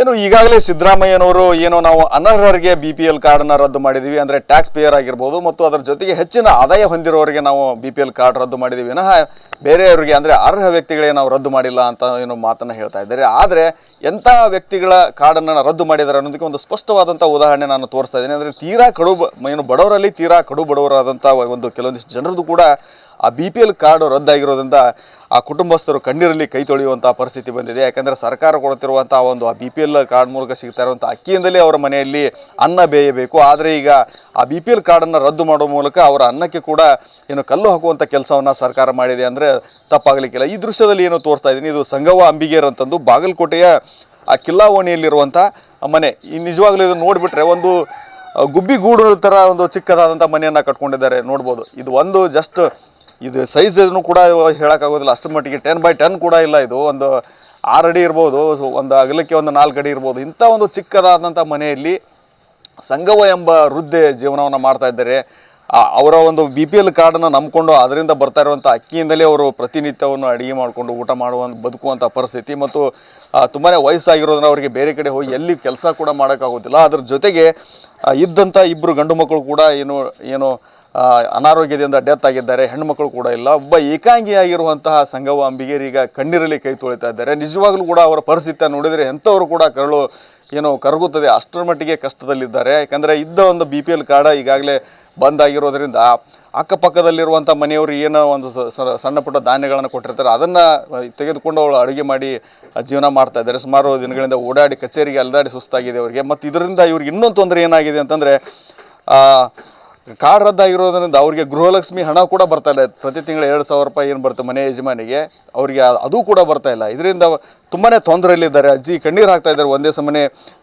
ಏನು ಈಗಾಗಲೇ ಸಿದ್ದರಾಮಯ್ಯನವರು ಏನು ನಾವು ಅನರ್ಹರಿಗೆ ಬಿ ಪಿ ಎಲ್ ಕಾರ್ಡನ್ನು ರದ್ದು ಮಾಡಿದ್ದೀವಿ ಅಂದರೆ ಟ್ಯಾಕ್ಸ್ ಪೇಯರ್ ಆಗಿರ್ಬೋದು, ಮತ್ತು ಅದರ ಜೊತೆಗೆ ಹೆಚ್ಚಿನ ಆದಾಯ ಹೊಂದಿರೋರಿಗೆ ನಾವು ಬಿ ಪಿ ಎಲ್ ಕಾರ್ಡ್ ರದ್ದು ಮಾಡಿದ್ದೀವಿ ವಿನಃ ಬೇರೆಯವರಿಗೆ ಅಂದರೆ ಅರ್ಹ ವ್ಯಕ್ತಿಗಳಿಗೆ ನಾವು ರದ್ದು ಮಾಡಿಲ್ಲ ಅಂತ ಏನು ಮಾತನ್ನು ಹೇಳ್ತಾ ಇದ್ದಾರೆ. ಆದರೆ ಎಂಥ ವ್ಯಕ್ತಿಗಳ ಕಾರ್ಡನ್ನು ರದ್ದು ಮಾಡಿದ್ದಾರೆ ಅನ್ನೋದಕ್ಕೆ ಒಂದು ಸ್ಪಷ್ಟವಾದಂಥ ಉದಾಹರಣೆ ನಾನು ತೋರಿಸ್ತಾ ಇದ್ದೀನಿ. ಅಂದರೆ ತೀರಾ ಕಡು ಏನು ಬಡವರಲ್ಲಿ ತೀರಾ ಕಡು ಬಡವರಾದಂಥ ಒಂದು ಕೆಲವೊಂದಿಷ್ಟು ಜನರದ್ದು ಕೂಡ ಆ ಬಿ ಪಿ ಎಲ್ ಕಾರ್ಡು ರದ್ದಾಗಿರೋದ್ರಿಂದ ಆ ಕುಟುಂಬಸ್ಥರು ಕಣ್ಣೀರಲ್ಲಿ ಕೈ ತೊಳೆಯುವಂಥ ಪರಿಸ್ಥಿತಿ ಬಂದಿದೆ. ಯಾಕಂದರೆ ಸರ್ಕಾರ ಕೊಡುತ್ತಿರುವಂಥ ಒಂದು ಆ ಬಿ ಪಿ ಎಲ್ ಕಾರ್ಡ್ ಮೂಲಕ ಸಿಗ್ತಾ ಇರುವಂಥ ಅಕ್ಕಿಯಿಂದಲೇ ಅವರ ಮನೆಯಲ್ಲಿ ಅನ್ನ ಬೇಯಬೇಕು. ಆದರೆ ಈಗ ಆ ಬಿ ಪಿ ಎಲ್ ಕಾರ್ಡನ್ನು ರದ್ದು ಮಾಡುವ ಮೂಲಕ ಅವರ ಅನ್ನಕ್ಕೆ ಕೂಡ ಏನು ಕಲ್ಲು ಹಾಕುವಂಥ ಕೆಲಸವನ್ನು ಸರ್ಕಾರ ಮಾಡಿದೆ ಅಂದರೆ ತಪ್ಪಾಗಲಿಕ್ಕಿಲ್ಲ. ಈ ದೃಶ್ಯದಲ್ಲಿ ಏನು ತೋರಿಸ್ತಾ ಇದ್ದೀನಿ, ಇದು ಸಂಗವ ಅಂಬಿಗೇರ್ ಅಂತಂದು ಬಾಗಲಕೋಟೆಯ ಆ ಕಿಲ್ಲಾವಣಿಯಲ್ಲಿರುವಂಥ ಮನೆ. ಈ ನಿಜವಾಗ್ಲೂ ಇದು ನೋಡಿಬಿಟ್ರೆ ಒಂದು ಗುಬ್ಬಿಗೂಡು ಥರ ಒಂದು ಚಿಕ್ಕದಾದಂಥ ಮನೆಯನ್ನು ಕಟ್ಕೊಂಡಿದ್ದಾರೆ. ನೋಡ್ಬೋದು. ಇದು ಒಂದು ಜಸ್ಟ್ ಇದು ಸೈಜ್ ಕೂಡ ಹೇಳೋಕ್ಕಾಗೋದಿಲ್ಲ. ಅಷ್ಟು ಮಟ್ಟಿಗೆ ಟೆನ್ ಬೈ ಟೆನ್ ಕೂಡ ಇಲ್ಲ ಇದು. ಒಂದು ಆರು ಅಡಿ ಇರ್ಬೋದು, ಒಂದು ಅಗಲಕ್ಕೆ ಒಂದು ನಾಲ್ಕು ಅಡಿ ಇರ್ಬೋದು. ಇಂಥ ಒಂದು ಚಿಕ್ಕದಾದಂಥ ಮನೆಯಲ್ಲಿ ಸಂಗವ ಎಂಬ ವೃದ್ಧೆ ಜೀವನವನ್ನು ಮಾಡ್ತಾ ಇದ್ದಾರೆ. ಅವರ ಒಂದು ಬಿ ಪಿ ಎಲ್ ಕಾರ್ಡನ್ನು ನಂಬಿಕೊಂಡು ಅದರಿಂದ ಬರ್ತಾ ಇರುವಂಥ ಅಕ್ಕಿಯಿಂದಲೇ ಅವರು ಪ್ರತಿನಿತ್ಯವನ್ನು ಅಡುಗೆ ಮಾಡಿಕೊಂಡು ಊಟ ಮಾಡುವ, ಬದುಕುವಂಥ ಪರಿಸ್ಥಿತಿ ಮತ್ತು ತುಂಬಾ ವಯಸ್ಸಾಗಿರೋದ್ರಿಂದ ಅವರಿಗೆ ಬೇರೆ ಕಡೆ ಹೋಗಿ ಎಲ್ಲಿ ಕೆಲಸ ಕೂಡ ಮಾಡೋಕ್ಕಾಗೋದಿಲ್ಲ. ಅದ್ರ ಜೊತೆಗೆ ಇದ್ದಂಥ ಇಬ್ಬರು ಗಂಡು ಮಕ್ಕಳು ಕೂಡ ಏನು ಏನು ಅನಾರೋಗ್ಯದಿಂದ ಡೆತ್ ಆಗಿದ್ದಾರೆ ಹೆಣ್ಣುಮಕ್ಕಳು ಕೂಡ ಇಲ್ಲ. ಒಬ್ಬ ಏಕಾಂಗಿಯಾಗಿರುವಂತಹ ಅಂಬಿಗೇರಿಗ ಈಗ ಕಣ್ಣೀರಲ್ಲಿ ಕೈ ತೊಳಿತಾ ಇದ್ದಾರೆ. ನಿಜವಾಗ್ಲೂ ಕೂಡ ಅವರ ಪರಿಸ್ಥಿತಿ ನೋಡಿದರೆ ಎಂಥವರು ಕೂಡ ಕರಳು, ಏನು ಕರಗುತ್ತದೆ, ಅಷ್ಟರ ಮಟ್ಟಿಗೆ ಕಷ್ಟದಲ್ಲಿದ್ದಾರೆ. ಯಾಕಂದರೆ ಇದ್ದ ಒಂದು ಬಿ ಪಿ ಎಲ್ ಕಾರ್ಡ ಈಗಾಗಲೇ ಬಂದ್ ಆಗಿರೋದ್ರಿಂದ ಅಕ್ಕಪಕ್ಕದಲ್ಲಿರುವಂಥ ಮನೆಯವರು ಏನೋ ಒಂದು ಸಣ್ಣ ಪುಟ್ಟ ಧಾನ್ಯಗಳನ್ನು ಕೊಟ್ಟಿರ್ತಾರೆ. ಅದನ್ನು ತೆಗೆದುಕೊಂಡು ಅವಳು ಅಡುಗೆ ಮಾಡಿ ಜೀವನ ಮಾಡ್ತಾ ಇದ್ದಾರೆ. ಸುಮಾರು ದಿನಗಳಿಂದ ಓಡಾಡಿ ಕಚೇರಿಗೆ ಅಲ್ದಾಡಿ ಸುಸ್ತಾಗಿದೆ ಅವರಿಗೆ. ಮತ್ತು ಇದರಿಂದ ಇವ್ರಿಗೆ ಇನ್ನೊಂದು ತೊಂದರೆ ಏನಾಗಿದೆ ಅಂತಂದರೆ ಕಾರ್ಡ್ ರದ್ದಾಗಿರೋದ್ರಿಂದ ಅವರಿಗೆ ಗೃಹಲಕ್ಷ್ಮಿ ಹಣ ಕೂಡ ಬರ್ತಾ ಇಲ್ಲ. ಪ್ರತಿ ತಿಂಗಳು ಎರಡು ಸಾವಿರ ರೂಪಾಯಿ ಏನು ಬರುತ್ತೆ ಮನೆ ಯಜಮಾನಿಗೆ, ಅವರಿಗೆ ಅದು ಕೂಡ ಬರ್ತಾ ಇಲ್ಲ. ಇದರಿಂದ ತುಂಬಾ ತೊಂದರೆಯಲ್ಲಿದ್ದಾರೆ ಅಜ್ಜಿ ಕಣ್ಣೀರು ಹಾಕ್ತಾ ಇದ್ದಾರೆ. ಒಂದೇ ಸಮನೆ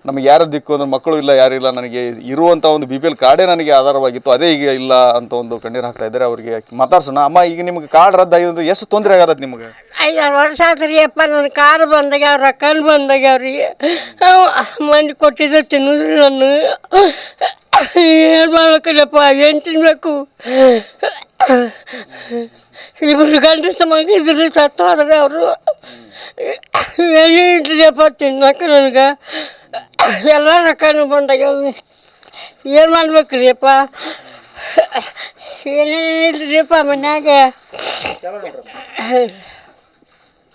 ನಮಗೆ ಯಾರು ದಿಕ್ಕು ಅಂದ್ರೆ ಮಕ್ಕಳು ಇಲ್ಲ, ಯಾರು ಇಲ್ಲ, ನನಗೆ ಇರುವಂಥ ಒಂದು ಬಿ ಪಿ ಎಲ್ ಕಾರ್ಡೇ ನನಗೆ ಆಧಾರವಾಗಿತ್ತು. ಅದೇ ಈಗ ಇಲ್ಲ ಅಂತ ಒಂದು ಕಣ್ಣೀರು ಹಾಕ್ತಾ ಇದ್ದಾರೆ. ಅವರಿಗೆ ಮಾತಾಡ್ಸೋಣ. ಅಮ್ಮ, ಈಗ ನಿಮ್ಗೆ ಕಾರ್ಡ್ ರದ್ದಾಗಿದ್ರೆ ಎಷ್ಟು ತೊಂದರೆ ಆಗತ್ತೆ ನಿಮಗೆ? ಐದಾರು ವರ್ಷ ಆದ್ರಿ ಅಪ್ಪ, ನನ್ನ ಕಾರು ಬಂದಾಗ್ಯಾವ ಬಂದಾಗ ಬಂದಾಗ್ಯಾವ್ರಿ ಮಂದಿ ಕೊಟ್ಟಿದ್ದು ತಿನ್ನೋದ್ರಿ ನಾನು. ಮಾಡ್ಬೇಕಲ್ಲಪ್ಪ ಏನು ತಿನ್ಬೇಕು ಇಬ್ರು ಗಂಡಸ ಮಗಿದ್ರು ಸತ್ತು ಹೋದ್ರೆ ಅವರು ಏನಿದ್ರಿಯಪ್ಪ ತಿನ್ನಕ್ಕೆ ನನಗೆ ಎಲ್ಲ ರೊಕ್ಕನೂ ಬಂದಾಗ್ಯಾವ ಏನು ಮಾಡ್ಬೇಕ್ರಿ ಅಪ್ಪ ಏನೇನಿಲ್ರಿಯಪ್ಪ ಮನ್ಯಾಗ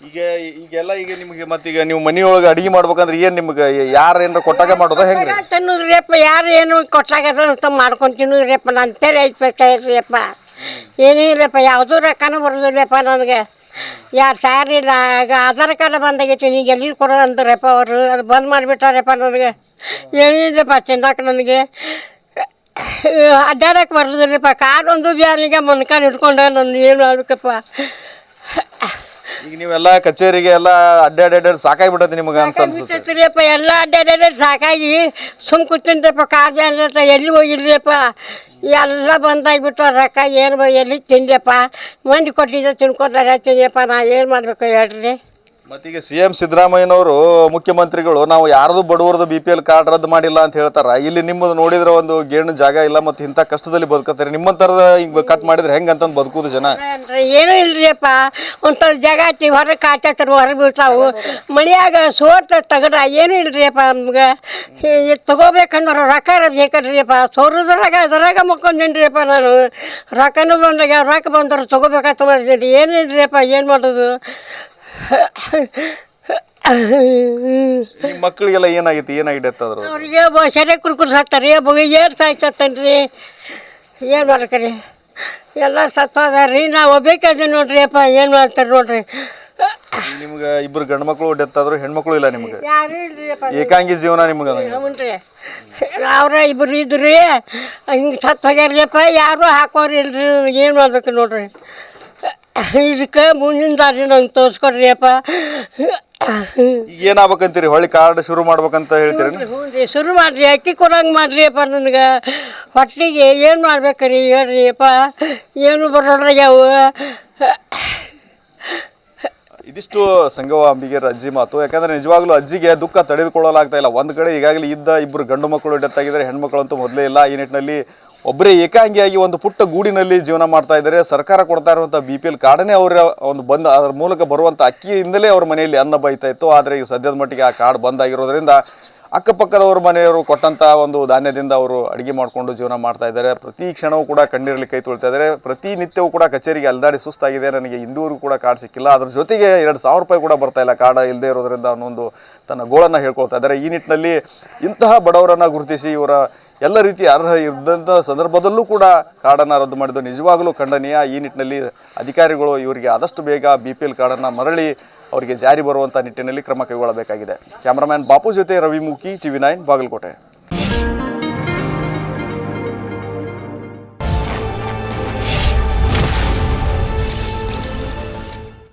ಈಗ ಈಗೆಲ್ಲ ಈಗ ನಿಮಗೆ ಮತ್ತೀಗ ನೀವು ಮನೆಯೊಳಗೆ ಅಡಿಗೆ ಮಾಡ್ಬೇಕಂದ್ರೆ ಏನು ನಿಮ್ಗೆ ಯಾರು ಏನಾರ ಕೊಟ್ಟಾಗ ಮಾಡೋದ ಹೆಂಗೆ ತಿನ್ನೋದ್ರಿಯಪ್ಪ ಯಾರು ಏನು ಕೊಟ್ಟಾಗದ ಅಂತ ಮಾಡ್ಕೊಂಡು ತಿನ್ನೋದ್ರಿಯಪ್ಪ ನಾನು ತಲೆ ಐತ್ಬೇಕಾಗಿರ್ರಿಯಪ್ಪ ಏನಿಲ್ಲಪ್ಪ ಯಾವುದೂ ರೊಕ್ಕನೂ ಬರೋದಿಲ್ಲಪ್ಪ ನನಗೆ. ಯಾರು ಸಾರಿಲ್ಲ ಆಗ ಆಧಾರ್ ಕಾರ್ಡ್ ಬಂದಾಗೈತಿ ಈಗ ಎಲ್ಲಿ ಕೊಡೋದು ಅಂದ್ರಪ್ಪ ಅವರು. ಅದು ಬಂದ್ ಮಾಡಿಬಿಟ್ಟಾರಪ್ಪ ನನಗೆ. ಏನಿಲ್ಲಪ್ಪ ತಿನ್ನಕ್ಕೆ ನನಗೆ. ಅಡ್ಡಾಡಕ್ಕೆ ಬರೋದಿಲ್ಲಪ್ಪ ಒಂದು ಬ್ಯಾನಿಗೆ ಮೊನ್ಕಾನ್ ಹಿಡ್ಕೊಂಡು ನಾನು ಏನು ಮಾಡ್ಬೇಕಪ್ಪ. ಈಗ ನೀವೆಲ್ಲ ಕಚೇರಿಗೆ ಎಲ್ಲ ಅಡ್ಡಾಡಿ ಅಡ್ಡಾಡಿ ಬಿಡತ್ತೆ ನಿಮಗೆ ಅಂತ ಅನ್ಸುತ್ತೆ. ಎಲ್ಲ ಅಡ್ಡಾಡ್ಯಾಡ ಸಾಕಾಗಿ ಸುಮ್ ಕೂತಿಂತಪ್ಪ ಕಾರ್ ಬ್ಯಾನ್ರತ್ತ ಎಲ್ಲಿ ಹೋಗಿಲ್ರಿಯಪ್ಪ ಎಲ್ಲ ಬಂದಾಗ್ಬಿಟ್ಟು ರೊಕ್ಕ ಏನು ಎಲ್ಲಿ ತಿಂದ್ಯಪ್ಪ? ಮಂದಿ ಕೊಟ್ಟಿದ್ದೆ ತಿನ್ಕೊತಾರೆ ತಿನ್ನಿಯಪ್ಪ ನಾ ಏನು ಮಾಡಬೇಕು ಹೇಳ್ರಿ? ಮತ್ತೀಗ ಸಿ ಎಂ ಸಿದ್ದರಾಮಯ್ಯನವರು ಮುಖ್ಯಮಂತ್ರಿಗಳು, ನಾವು ಯಾರ್ದು ಬಡವರದು ಬಿ ಪಿ ಎಲ್ ಕಾರ್ಡ್ ರದ್ದು ಮಾಡಿಲ್ಲ ಅಂತ ಹೇಳ್ತಾರ. ಇಲ್ಲಿ ನಿಮ್ಮದು ನೋಡಿದ್ರೆ ಒಂದು ಗೇಣು ಜಾಗ ಇಲ್ಲ, ಮತ್ತು ಇಂಥ ಕಷ್ಟದಲ್ಲಿ ಬದುಕತ್ತಾರೆ. ನಿಮ್ಮಂಥರದ ಈಗ ಕಟ್ ಮಾಡಿದ್ರೆ ಹೆಂಗೆ ಅಂತಂದು ಬದುಕುದು ಜನ. ಏನು ಇಲ್ರಿಯಪ್ಪ. ಒಂಥರ ಜಾಗ ಐತಿ, ಹೊರಗೆ ಕಾಚಾತರು ಹೊರಗೆ ಬೀಳ್ತಾವು. ಮನೆಯಾಗ ಸೋರ್ತ ತಗಡ ಏನೂ ಇಲ್ರಿಯಪ್ಪ ನಮ್ಗೆ. ತಗೋಬೇಕನ್ನೋರು ರೊಕ್ಕ ಬೇಕಲ್ರಿಯಪ್ಪ ಸೋರದ್ರಾಗ, ಅದ್ರಾಗ ಮುಕ್ಕೊಂಡೇನ್ರಿಯಪ್ಪ ನಾನು. ರೊಕ್ಕನೂ ಬಂದಾಗ ರೊಕ್ಕ ಬಂದ್ರೆ ತಗೋಬೇಕಾಗ್ತದೆ ಏನು ಇಲ್ರಿಯಪ್ಪ, ಏನು ಮಾಡೋದು? ಮಕ್ಕಳಿಗೆಲ್ಲ ಏನಾಗಿತ್ತು ಏನಾಗಿದೆ ಅದ್ರ ಅವ್ರಿಗೆ ಒಬ್ಬ ಕುರ್ಕುರು ಸಾಕ್ತಾರೆ. ಏ ಒಬ್ಬ ಏನು ಸಾಯ್ಸತ್ತನ್ರಿ. ಏನು ಮಾಡ್ಕರಿ? ಎಲ್ಲ ಸತ್ತೋದಾರ್ರಿ. ನಾವು ಒಬ್ಬೇಕಾದ್ರೆ ನೋಡ್ರಿ ಅಪ್ಪ ಏನು ಮಾಡ್ತಾರೆ ನೋಡ್ರಿ. ನಿಮ್ಗೆ ಇಬ್ಬರು ಗಂಡು ಮಕ್ಕಳು ಡೆತ್ ಆದ್ರು ಹೆಣ್ಮಕ್ಳು ಇಲ್ಲ ನಿಮ್ಗೆ? ಯಾರು ಏಕಾಂಗಿ ಜೀವನ ನಿಮ್ಗೆ ಹ್ಞೂನ್ರಿ. ಅವ್ರ ಇಬ್ಬರು ಇದ್ರಿ ಹಿಂಗೆ ಸತ್ತು ಅಪ್ಪ ಯಾರು ಹಾಕೋರಿ ಇಲ್ರಿ ಏನು ಮಾಡ್ಬೇಕು ನೋಡ್ರಿ? ಇದಕ್ಕೆ ಮುಂದಿನ ದಾರಿ ನಂಗೆ ತೋರಿಸ್ಕೊಡ್ರಿ ಅಪ್ಪ. ಈಗ ಏನಾಗ್ಬೇಕಂತೀರಿ? ಹೊಳ್ಳಿ ಕಾರ್ಡ್ ಶುರು ಮಾಡ್ಬೇಕಂತ ಹೇಳ್ತೀರಿ ಹ್ಞೂ ರೀ ಶುರು ಮಾಡಿರಿ ಅಕ್ಕಿ ಕೊಡಂಗೆ ಮಾಡಿರಿ ಅಪ್ಪ ನನಗೆ. ಹೊಟ್ಟಿಗೆ ಏನು ಮಾಡ್ಬೇಕ್ರಿ ಹೇಳ್ರಿ ಅಪ್ಪ. ಏನು ಯಾವ ಇದಿಷ್ಟು ಸಂಗವ ಅಂಬಿಗೆ ಅಜ್ಜಿ ಮಾತು. ಯಾಕಂದ್ರೆ ನಿಜವಾಗ್ಲೂ ಅಜ್ಜಿಗೆ ದುಃಖ ತಡೆದುಕೊಳ್ಳಲಾಗ್ತಾ ಇಲ್ಲ. ಒಂದು ಕಡೆ ಈಗಾಗಲೇ ಇದ್ದ ಇಬ್ಬರು ಗಂಡು ಮಕ್ಕಳು ಡೆತ್ ಆಗಿದ್ದಾರೆ ಹೆಣ್ಮಕ್ಳು ಅಂತೂ ಮೊದಲೇ ಇಲ್ಲ. ಈ ನಿಟ್ಟಿನಲ್ಲಿ ಒಬ್ಬರೇ ಏಕಾಂಗಿಯಾಗಿ ಒಂದು ಪುಟ್ಟ ಗೂಡಿನಲ್ಲಿ ಜೀವನ ಮಾಡ್ತಾ ಇದ್ದಾರೆ. ಸರ್ಕಾರ ಕೊಡ್ತಾ ಇರುವಂಥ ಬಿ ಪಿ ಎಲ್ ಕಾರ್ಡನ್ನೇ ಅವರ, ಒಂದು ಬಂದ, ಅದರ ಮೂಲಕ ಬರುವಂಥ ಅಕ್ಕಿಯಿಂದಲೇ ಅವ್ರ ಮನೆಯಲ್ಲಿ ಅನ್ನ ಬೈತಾ ಇತ್ತು. ಆದರೆ ಈಗ ಸದ್ಯದ ಮಟ್ಟಿಗೆ ಆ ಕಾರ್ಡ್ ಬಂದ್ ಆಗಿರೋದ್ರಿಂದ ಅಕ್ಕಪಕ್ಕದವ್ರ ಮನೆಯವರು ಕೊಟ್ಟಂಥ ಒಂದು ಧಾನ್ಯದಿಂದ ಅವರು ಅಡುಗೆ ಮಾಡಿಕೊಂಡು ಜೀವನ ಮಾಡ್ತಾ ಇದ್ದಾರೆ. ಪ್ರತಿ ಕ್ಷಣವೂ ಕೂಡ ಕಣ್ಣೀರಲ್ಲಿ ಕೈ ತೊಳ್ತಾ ಇದ್ದಾರೆ. ಪ್ರತಿನಿತ್ಯವೂ ಕೂಡ ಕಚೇರಿಗೆ ಅಲ್ದಾಡಿ ಸುಸ್ತಾಗಿದೆ. ನನಗೆ ಇಂದೂರು ಕೂಡ ಕಾರ್ಡ್ ಸಿಕ್ಕಿಲ್ಲ. ಅದ್ರ ಜೊತೆಗೆ ಎರಡು ಸಾವಿರ ರೂಪಾಯಿ ಕೂಡ ಬರ್ತಾ ಇಲ್ಲ ಕಾರ್ಡ್ ಇಲ್ಲದೆ ಇರೋದ್ರಿಂದ ಅನ್ನೊಂದು ತನ್ನ ಗೋಳನ್ನು ಹೇಳ್ಕೊಳ್ತಾ ಇದ್ದಾರೆ. ಈ ನಿಟ್ಟಿನಲ್ಲಿ ಇಂತಹ ಬಡವರನ್ನು ಗುರುತಿಸಿ ಇವರ ಎಲ್ಲ ರೀತಿ ಅರ್ಹ ಇದ್ದಂಥ ಸಂದರ್ಭದಲ್ಲೂ ಕೂಡ ಕಾರ್ಡನ್ನು ರದ್ದು ಮಾಡಿದ್ದು ನಿಜವಾಗಲೂ ಖಂಡನೀಯ. ಈ ನಿಟ್ಟಿನಲ್ಲಿ ಅಧಿಕಾರಿಗಳು ಇವರಿಗೆ ಆದಷ್ಟು ಬೇಗ ಬಿ ಪಿ ಎಲ್ ಕಾರ್ಡನ್ನು ಮರಳಿ ಅವರಿಗೆ ಜಾರಿ ಬರುವಂಥ ನಿಟ್ಟಿನಲ್ಲಿ ಕ್ರಮ ಕೈಗೊಳ್ಳಬೇಕಾಗಿದೆ. ಕ್ಯಾಮರಾಮ್ಯಾನ್ ಬಾಪು ಜೊತೆ ರವಿಮುಖಿ ಟಿವಿ ನೈನ್ ಬಾಗಲಕೋಟೆ.